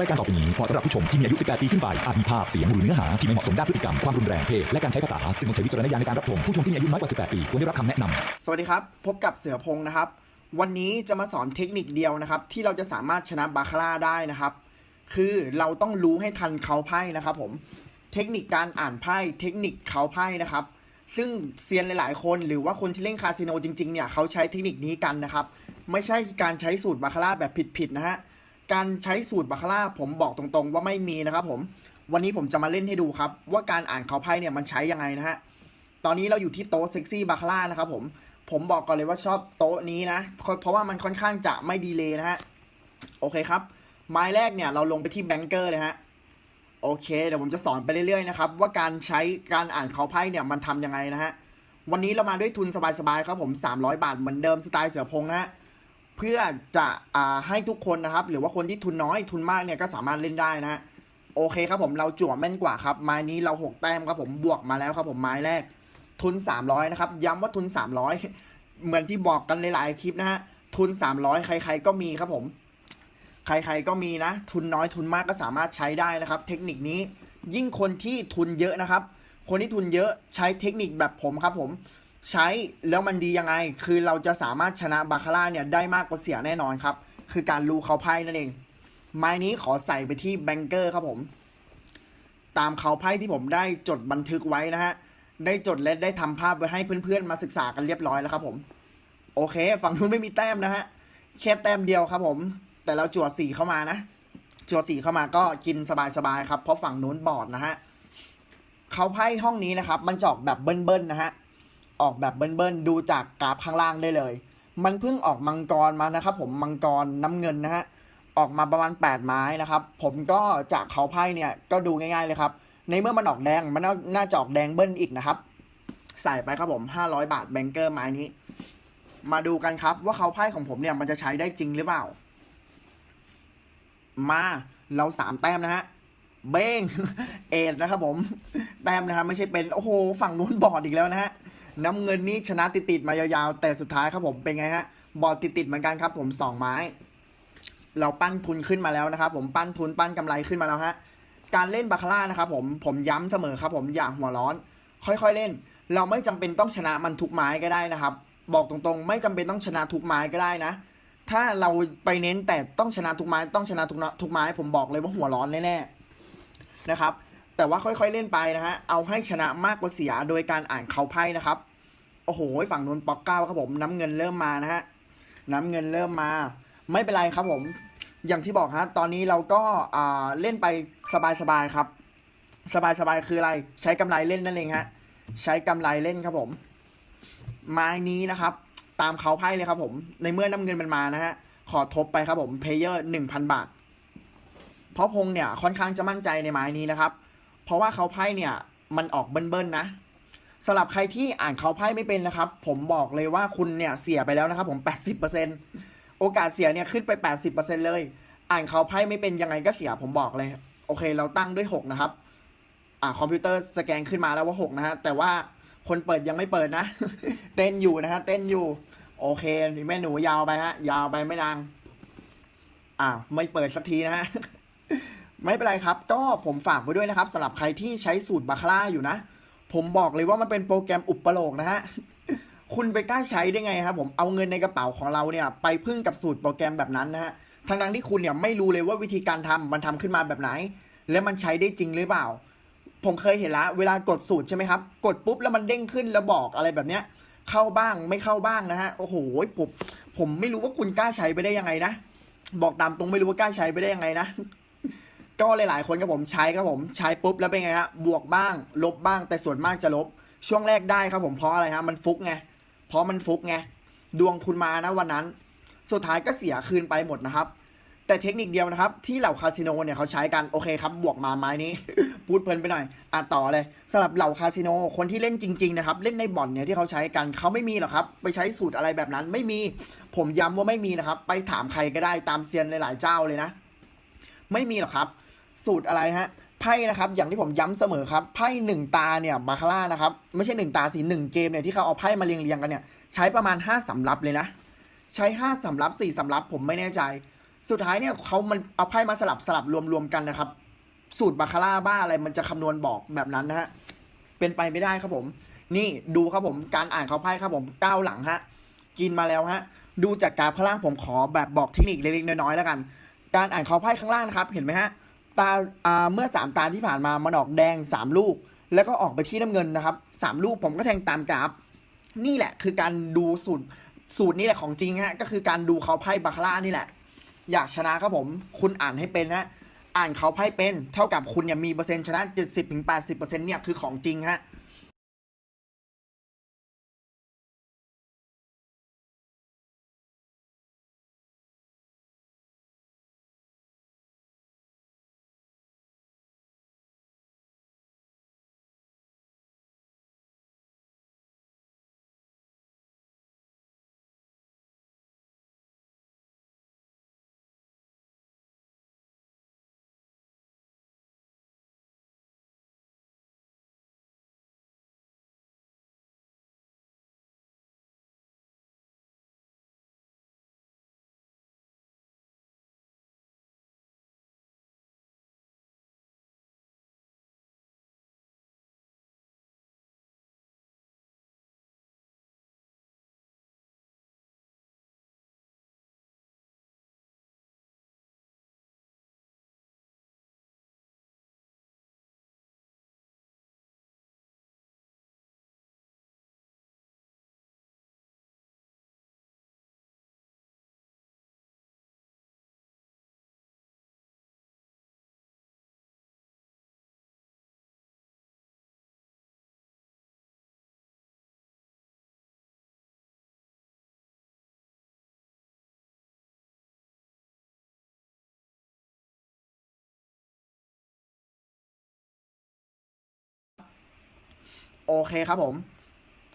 รายการต่อไปนี้เหมาะสำหรับผู้ชมที่มีอายุ 18 ปีขึ้นไป อาจมีภาพ เสียงหรือเนื้อหาที่ไม่เหมาะสมด้านพฤติกรรม ความรุนแรง เพศ และการใช้ภาษา ซึ่งต้องใช้วิจารณญาณในการรับชม ผู้ชมที่มีอายุน้อยกว่า 18 ปีควรได้รับคำแนะนำ สวัสดีครับ พบกับเสือพงศ์นะครับ วันนี้จะมาสอนเทคนิคเดียวนะครับ ที่เราจะสามารถชนะบาคาร่าได้นะครับ คือเราต้องรู้ให้ทันเขาไพ่นะครับผม เทคนิคการอ่านไพ่ เทคนิคเขาไพ่นะครับ ซึ่งเซียนหลาย ๆ คนหรือว่าคนที่เล่นคาสิโนจริง ๆ เนี่ยเขาใช้เทคนิคนี้กันนะครับ ไม่ใช่การใช้สูตรบาคาร่าแบบผิด ๆ นะฮะ การใช้สูตรบาคาร่าผมบอกตรงๆ ว่าไม่มีนะครับ ผมวันนี้ผมจะมาเล่นให้ดูครับ ว่าการอ่านเขาไพ่เนี่ยมันใช้ยังไงนะฮะตอนนี้เราอยู่ที่โต๊ะเซ็กซี่บาคาร่านะครับผมผมบอกก่อนเลยว่าชอบโต๊ะนี้นะ เพราะว่ามันค่อนข้างจะไม่ดีเลยนะฮะโอเคครับ ไม้แรกเนี่ยเราลงไปที่แบงเกอร์เลยฮะโอเคเดี๋ยวผมจะสอนไปเรื่อยๆนะครับว่าการใช้การอ่านเขาไพ่เนี่ยมันทำยังไงนะฮะวันนี้เรามาด้วยทุนสบายๆครับผม 300 บาทเหมือนเดิมสไตล์เสือพงนะฮะ เพื่อจะอ่าให้ทุกคนนะครับ หรือว่าคนที่ทุนน้อยทุนมากเนี่ยก็สามารถเล่นได้นะโอเคครับผมเราจั่วแม่นกว่าครับ ไม้นี้เราหกแต้มครับผมบวกมาแล้วครับผมไม้แรก ทุน 300 นะครับ ย้ำว่าทุน 300 เหมือนที่บอกกันหลายๆคลิปนะฮะทุน 300 ใคร ๆ ก็มีครับผม ใครๆก็มีนะ ทุนน้อยทุนมากก็สามารถใช้ได้นะครับ เทคนิคนี้ยิ่งคนที่ทุนเยอะนะครับ คนที่ทุนเยอะใช้เทคนิคแบบผมครับผม ใช้แล้วมันดียังไง คือเราจะสามารถชนะบาคาร่าเนี่ยได้มากกว่าเสียแน่นอนครับ คือการรู้เขาไพ่นั่นเอง ไม้นี้ขอใส่ไปที่แบงเกอร์ครับผม ตามเขาไพ่ที่ผมได้จดบันทึกไว้นะฮะ ได้จดและได้ทำภาพไว้ให้เพื่อนๆ มาศึกษากันเรียบร้อยแล้วครับผม โอเค ฝั่งนู้นไม่มีแต้มนะฮะ แค่แต้มเดียวครับผม แต่เราจั่วสี่เข้ามานะ จั่วสี่เข้ามาก็กินสบายๆครับ เพราะฝั่งนู้นบอดนะฮะ เขาไพ่ห้องนี้นะครับ มันจออกแบบเบิ้ลๆนะฮะ ออกแบบเบิ้ลๆดูจากกราฟข้างล่างได้เลย มันเพิ่งออกมังกรมานะครับ ผมมังกรน้ำเงินนะฮะออกมาประมาณ 8 ไม้นะครับ ผมก็จากเขาไพ่เนี่ยก็ดูง่ายๆเลยครับ ในเมื่อมันออกแดงมันน่าน่าจะออกแดงเบิ้ลอีกนะครับ ใส่ไปครับผม 500 บาทแบงเกอร์ไม้นี้ มาดูกันครับว่าเขาไพ่ของผมเนี่ยมันจะใช้ได้จริงหรือเปล่า มาเราสามแต้มนะฮะเบ้งเอ็ดนะครับผม แต้มนะครับไม่ใช่เป็น โอ้โห ฝั่งนู้นบอดอีกแล้วนะฮะ น้ำเงินนี่ชนะติดๆมายาวๆ แต่สุดท้ายครับผมเป็นไงฮะบอดติดๆเหมือนกันครับผมสองไม้ เราปั้นทุนขึ้นมาแล้วนะครับผมปั้นทุนปั้นกำไรขึ้นมาแล้วฮะการเล่นบาคาร่านะครับผมผมย้ำเสมอครับผมอย่าหัวร้อน ค่อยๆเล่น เราไม่จำเป็นต้องชนะมันทุกไม้ก็ได้นะครับ บอกตรงๆ ไม่จำเป็นต้องชนะทุกไม้ก็ได้นะ ถ้าเราไปเน้นแต่ต้องชนะทุกไม้ต้องชนะทุกทุกไม้ ผมบอกเลยว่าหัวร้อนแน่ๆนะครับ แต่ว่าค่อยๆเล่นไปนะฮะ เอาให้ชนะมากกว่าเสียโดยการอ่านเขาไพ่นะครับ โอ้โห ฝั่งนนป๊อกเก้าครับผมน้ำเงินเริ่มมานะฮะ น้ำเงินเริ่มมา ไม่เป็นไรครับผม อย่างที่บอกฮะ ตอนนี้เราก็อ่าเล่นไปสบายๆครับ สบายๆคืออะไร ใช้กำไรเล่นนั่นเองฮะ ใช้กำไรเล่นครับผม ไม้นี้นะครับ ตามเขาไพ่เลยครับผม ในเมื่อน้ำเงินมันมานะฮะ ขอทบไปครับผม เพเยอร์หนึ่งพันบาท เพราะพงเนี่ยค่อนข้างจะมั่นใจในไม้นี้นะครับ เพราะว่าเขาไพ่เนี่ยมันออกเบิ้ลๆนะสำหรับใครที่อ่านเขาไพ่ไม่เป็นนะครับ ผมบอกเลยว่าคุณเนี่ยเสียไปแล้วนะครับ ผม 80%โอกาสเสียเนี่ยขึ้นไป 80%เลย อ่านเขาไพ่ไม่เป็นยังไงก็เสียผมบอกเลย โอเค เราตั้งด้วย 6 นะครับ อ่าคอมพิวเตอร์สแกนขึ้นมาแล้วว่า 6 นะฮะ แต่ว่าคนเปิดยังไม่เปิดนะ เต้นอยู่นะฮะ เต้นอยู่ โอเคนี่แม่หนูยาวไปฮะ ยาวไปไม่นาง อ่าไม่เปิดสักทีนะฮะ ไม่เป็นไรครับ ก็ผมฝากไว้ด้วยนะครับสำหรับใครที่ใช้สูตรบาคาร่าอยู่นะ ผมบอกเลยว่ามันเป็นโปรแกรมอุปโลกนะฮะ คุณไปกล้าใช้ได้ไงครับผมเอาเงินในกระเป๋าของเราเนี่ยไปพึ่งกับสูตรโปรแกรมแบบนั้นนะฮะทั้งนั้นที่คุณเนี่ยไม่รู้เลยว่าวิธีการทำมันทำขึ้นมาแบบไหน และมันใช้ได้จริงหรือเปล่า ผมเคยเห็นละเวลากดสูตรใช่ไหมครับ กดปุ๊บแล้วมันเด้งขึ้นแล้วบอกอะไรแบบเนี้ย เข้าบ้างไม่เข้าบ้างนะฮะโอ้โหผมผมไม่รู้ว่าคุณกล้าใช้ไปได้ยังไงนะ บอกตามตรงไม่รู้ว่ากล้าใช้ไปได้ยังไงนะ ก็หลายๆ คนครับผมใช้ครับผมใช้ปุ๊บแล้วเป็นไงฮะบวกบ้าง ลบบ้างแต่ส่วนมากจะลบ ช่วงแรกได้ครับผมเพราะอะไรฮะมันฟุกไงเพราะมันฟุกไงดวงคุณมานะวันนั้น สุดท้ายก็เสียคืนไปหมดนะครับ แต่เทคนิคเดียวนะครับ ที่เหล่าคาสิโนเนี่ยเขาใช้กันโอเคครับบวกมาไม้นี้ พูดเพลินไปหน่อยอะต่อเลยสำหรับเหล่าคาสิโนคนที่เล่นจริงๆนะครับเล่นในบ่อนเนี่ยที่เขาใช้กันเขาไม่มีหรอกครับ ไปใช้สูตรอะไรแบบนั้นไม่มี ผมย้ำว่าไม่มีนะครับ ไปถามใครก็ได้ตามเซียนหลายๆเจ้าเลยนะ ไม่มีหรอกครับ สูตรอะไรฮะไพ่นะครับอย่างที่ผมย้ำเสมอครับไพ่หนึ่งตาเนี่ยบาคาร่านะครับไม่ใช่หนึ่งตาสิหนึ่งเกมเนี่ยที่เขาเอาไพ่มาเรียงเรียงๆกันเนี่ยใช้ประมาณห้าสำรับเลยนะใช้ห้าสำรับสี่สำรับผมไม่แน่ใจ สุดท้ายเนี่ยเขามันเอาไพ่มาสลับสลับรวมรวมกันนะครับ สูตรบาคาร่าบ้าอะไรมันจะคำนวณบอกแบบนั้นนะฮะเป็นไปไม่ได้ครับผม นี่ดูครับผมการอ่านเขาไพ่ครับผมก้าวหลังฮะกินมาแล้วฮะดูจากกราฟข้างล่างผมขอแบบบอกเทคนิคเล็กๆน้อยๆแล้วกัน การอ่านเขาไพ่ข้างล่างนะครับ เห็นไหมฮะ ตาอ่าเมื่อ 3 ตาที่ผ่านมามันออกแดง 3 ลูก แล้วก็ออกไปที่น้ำเงินนะครับ3ลูกผมก็แทงตามกราฟ นี่แหละคือการดูสูตรสูตรนี่แหละของจริงฮะก็คือการดูเขาไพ่บาคาร่านี่แหละ อยากชนะครับผม คุณอ่านให้เป็นฮะอ่านเขาไพ่เป็น เท่ากับคุณเนี่ยมีเปอร์เซ็นต์ชนะ 70-80%เนี่ยคือของจริงฮะ โอเคครับผม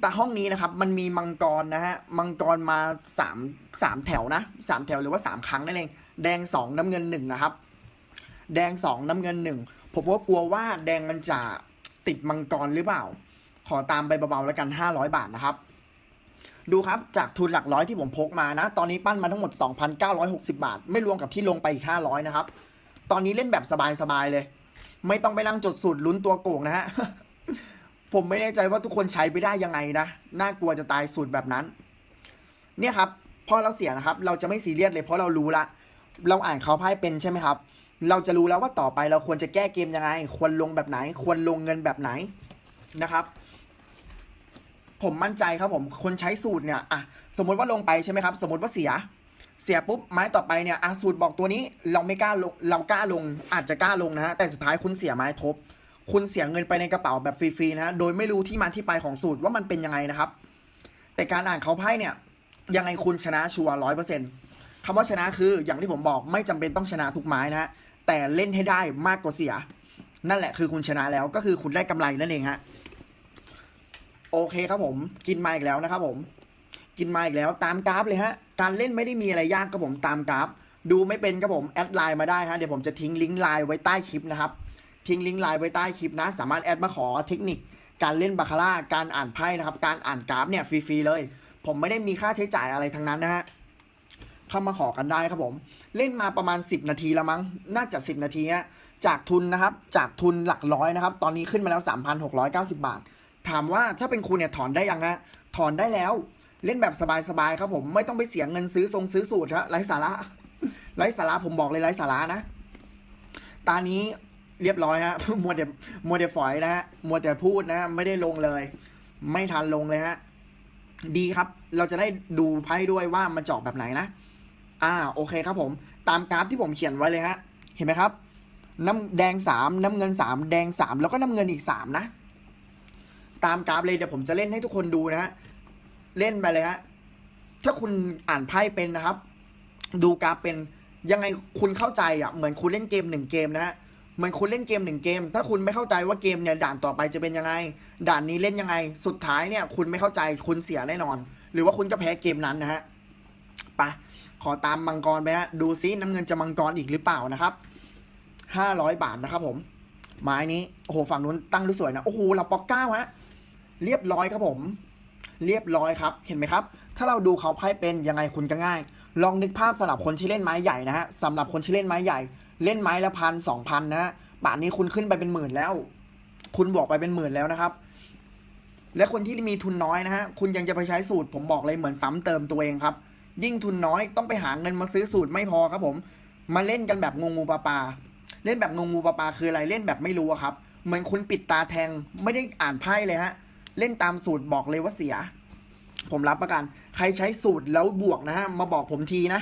แต่ห้องนี้นะครับ มันมีมังกรนะฮะ มังกรมาสามสามแถวนะสามแถวหรือว่าสามครั้งนั่นเอง แดงสองน้ำเงินหนึ่งนะครับ แดงสองน้ำเงินหนึ่งผมก็กลัวว่าแดงมันจะติดมังกรหรือเปล่า ขอตามไปเบาๆแล้วกัน 500 บาทนะครับ ดูครับจากทุนหลักร้อยที่ผมพกมานะ ตอนนี้ปั้นมาทั้งหมด 2,960 บาท ไม่รวมกับที่ลงไปอีก 500 นะครับ ตอนนี้เล่นแบบสบายๆเลย ไม่ต้องไปนั่งจดสูตรลุ้นตัวโกงนะฮะ ผมไม่แน่ใจว่าทุกคนใช้ไปได้ยังไงนะ น่ากลัวจะตายสูตรแบบนั้น เนี่ยครับ พอเราเสียนะครับ เราจะไม่ซีเรียสเลยเพราะเรารู้ละ เราอ่านเขาไพ่เป็นใช่ไหมครับ เราจะรู้แล้วว่าต่อไปเราควรจะแก้เกมยังไง ควรลงแบบไหน ควรลงเงินแบบไหนนะครับ ผมมั่นใจครับผม คนใช้สูตรเนี่ยอะสมมติว่าลงไปใช่ไหมครับ สมมติว่าเสีย เสียปุ๊บไม้ต่อไปเนี่ยอะสูตรบอกตัวนี้เราไม่กล้าลง เรากล้าลง อาจจะกล้าลงนะฮะ แต่สุดท้ายคุณเสียไม้ทบ คุณเสียเงินไปในกระเป๋าแบบฟรีๆนะฮะโดยไม่รู้ที่มาที่ไปของสูตรว่ามันเป็นยังไงนะครับ แต่การอ่านเขาไพ่เนี่ยยังไงคุณชนะชัวร้อยเปอร์เซ็นต์คำว่าชนะคืออย่างที่ผมบอกไม่จำเป็นต้องชนะทุกไม้นะฮะแต่เล่นให้ได้มากกว่าเสีย นั่นแหละคือคุณชนะแล้วก็คือคุณได้กำไรนั่นเองฮะโอเคครับผม กินมาอีกแล้วนะครับผม กินมาอีกแล้วตามกราฟเลยฮะการเล่นไม่ได้มีอะไรยากครับผมตามกราฟ ดูไม่เป็นครับผมแอดไลน์มาได้ฮะเดี๋ยวผมจะทิ้งลิงก์ไลน์ไว้ใต้คลิปนะครับ ทิ้งลิงก์ไลน์ไว้ใต้คลิปนะ สามารถแอดมาขอเทคนิค การเล่นบาคาร่าการอ่านไพ่นะครับ การอ่านกราฟเนี่ยฟรีๆเลย ผมไม่ได้มีค่าใช้จ่ายอะไรทั้งนั้นนะฮะเข้ามาขอกันได้ครับผม เล่นมาประมาณ 10 นาทีแล้วมั้ง น่าจะ 10 นาทีฮะจากทุนนะครับ จากทุนหลักร้อยนะครับ ตอนนี้ขึ้นมาแล้ว 3,690 บาท ถามว่าถ้าเป็นคุณเนี่ยถอนได้ยังฮะ ถอนได้แล้ว เล่นแบบสบายๆครับผม ไม่ต้องไปเสียเงินซื้อทรงซื้อสูตรฮะไร้สาระ ไร้สาระผมบอกเลยไร้สาระนะ ตานี้ เรียบร้อยฮะมัวแต่มัวแต่ฝอยนะฮะมัวแต่พูดนะ ไม่ได้ลงเลย ไม่ทันลงเลยฮะดีครับ เราจะได้ดูไพ่ด้วยว่ามันเจาะแบบไหนนะ อ่า โอเคครับผม ตามกราฟที่ผมเขียนไว้เลยฮะ เห็นไหมครับ น้ำแดงสามน้ำเงินสามแดงสามแล้วก็น้ำเงินอีกสามนะ ตามกราฟเลยเดี๋ยวผมจะเล่นให้ทุกคนดูนะฮะ เล่นไปเลยฮะ ถ้าคุณอ่านไพ่เป็นนะครับ ดูกราฟเป็นยังไงคุณเข้าใจอะ เหมือนคุณเล่นเกมหนึ่งเกมนะฮะ มือนคุณเล่นเกมหนึ่งเกม ถ้าคุณไม่เข้าใจว่าเกมเนี่ยด่านต่อไปจะเป็นยังไง ด่านนี้เล่นยังไง สุดท้ายเนี่ย คุณไม่เข้าใจคุณเสียแน่นอน หรือว่าคุณก็แพ้เกมนั้นนะฮะไปขอตามมังกรไปฮะดูซิน้ำเงินจะมังกรอีกหรือเปล่านะครับห้าร้อยบาทนะครับผมไม้นี้โอ้โหฝั่งนู้นตั้งดูสวยนะโอ้โหเราปอกเก้าฮะเรียบร้อยครับผม เรียบร้อยครับ เห็นไหมครับ ถ้าเราดูเขาไพ่เป็นยังไงคุณก็ง่าย ลองนึกภาพสำหรับคนที่เล่นไม้ใหญ่นะฮะสำหรับคนที่เล่นไม้ใหญ่ เล่นไม้ละพันสองพันนะฮะป่านนี้คุณขึ้นไปเป็นหมื่นแล้ว คุณบวกไปเป็นหมื่นแล้วนะครับ และคนที่มีทุนน้อยนะฮะคุณยังจะไปใช้สูตร ผมบอกเลยเหมือนซ้ำเติมตัวเองครับ ยิ่งทุนน้อยต้องไปหาเงินมาซื้อสูตรไม่พอครับผม มาเล่นกันแบบงงงูปลาปลาเล่นแบบงงงูปลาปลาคืออะไรเล่นแบบไม่รู้ครับเหมือนคุณปิดตาแทงไม่ได้อ่านไพ่เลยฮะเล่นตามสูตรบอกเลยว่าเสีย ผมรับประกัน ใครใช้สูตรแล้วบวกนะฮะมาบอกผมทีนะ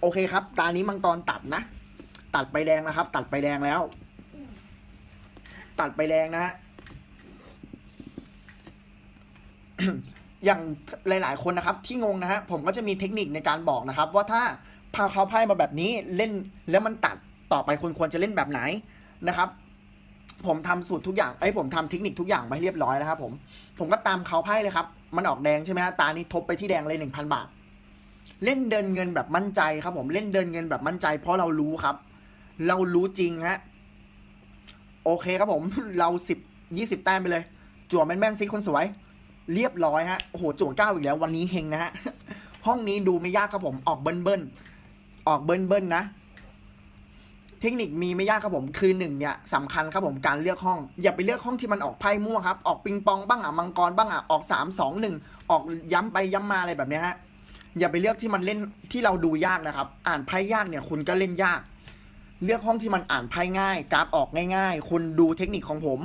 โอเคครับ ตานี้มังกรตัดนะ ตัดไปแดงนะครับ ตัดไปแดงแล้ว ตัดไปแดงนะฮะอย่างหลาย ๆ คนนะครับ ที่งงนะฮะผมก็จะมีเทคนิคในการบอกนะครับ ว่าถ้าพาเขาไพ่มาแบบนี้เล่นแล้วมันตัดต่อไปคุณควรจะเล่นแบบไหนนะครับ ผมทำสูตรทุกอย่างเอ้ผมทำเทคนิคทุกอย่างมาเรียบร้อยแล้วครับ ผม ผมก็ตามเขาไพ่เลยครับ มันออกแดงใช่ไหมฮะตานี้ทบไปที่แดงเลยหนึ่งพันบาท เล่นเดินเงินแบบมั่นใจครับ ผมเล่นเดินเงินแบบมั่นใจ เพราะเรารู้ครับ เรารู้จริงฮะ โอเคครับผม เราสิบยี่สิบแต้มไปเลย จั่วแม่นๆซิคนสวย เรียบร้อยฮะ โอ้โห จั่วเก้าอีกแล้ว วันนี้เฮงนะฮะ ห้องนี้ดูไม่ยากครับผม ออกเบิ้ลเบิ้ลๆออกเบิ้ลเบิ้ลๆนะ เทคนิคมีไม่ยากครับผม คือหนึ่งเนี่ยสำคัญครับผม การเลือกห้อง อย่าไปเลือกห้องที่มันออกไพ่มั่วครับ ออกปิงปองบ้างอะ มังกรบ้างอะ ออกสามสองหนึ่งออกย้ำไปย้ำมาอะไรแบบนี้ฮะ อย่าไปเลือกที่มันเล่นที่เราดูยากนะครับ อ่านไพ่ยากเนี่ย คุณก็เล่นยาก เลือกห้องที่มันอ่านไพ่ง่ายกราฟออกง่าย ๆ คุณดูเทคนิคของผม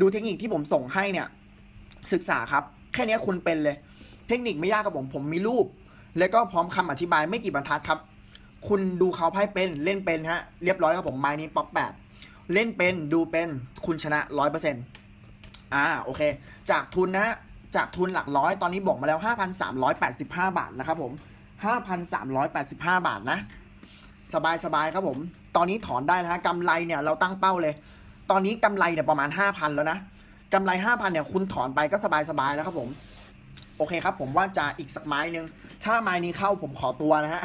ดูเทคนิคที่ผมส่งให้เนี่ย ศึกษาครับ แค่นี้คุณเป็นเลย เทคนิคไม่ยากครับผม ผมมีรูป แล้วก็พร้อมคำอธิบายไม่กี่บรรทัดครับ คุณดูเขาไพ่เป็นเล่นเป็นฮะ เรียบร้อยครับผมไม้นี้ป๊อกแปดเล่นเป็นดูเป็นคุณชนะร้อยเปอร์เซ็นต์อ่าโอเค จากทุนนะฮะจากทุนหลักร้อยตอนนี้บอกมาแล้ว 5,385 บาทนะครับผม 5,385 บาทนะ สบายสบายครับผม ตอนนี้ถอนได้นะฮะกำไรเนี่ยเราตั้งเป้าเลย ตอนนี้กำไรเนี่ยประมาณ 5,000 แล้วนะกำไร 5,000เนี่ยคุณถอนไปก็สบายสบายแล้วครับผม โอเคครับ ผมว่าจะอีกสักไม้หนึ่งถ้าไม้นี้เข้าผมขอตัวนะฮะ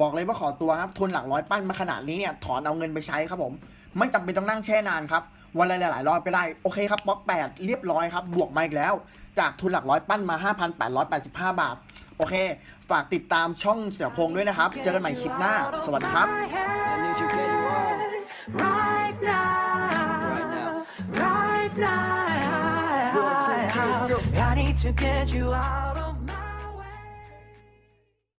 บอกเลยว่าขอตัวครับ ทุนหลักร้อยปั้นมาขนาดนี้เนี่ย ถอนเอาเงินไปใช้ครับผม ไม่จำเป็นต้องนั่งแช่นานครับ วันละหลายๆรอบก็ได้ โอเคครับบล็อกแปดเรียบร้อยครับ บวกมาอีกแล้ว จากทุนหลักร้อยปั้นมา 5,885 บาท โอเค ฝากติดตามช่องเสือพงด้วยนะครับ เจอกันใหม่คลิปหน้า สวัสดีครับ I need you, get you on. Right now, right now, I need to get you out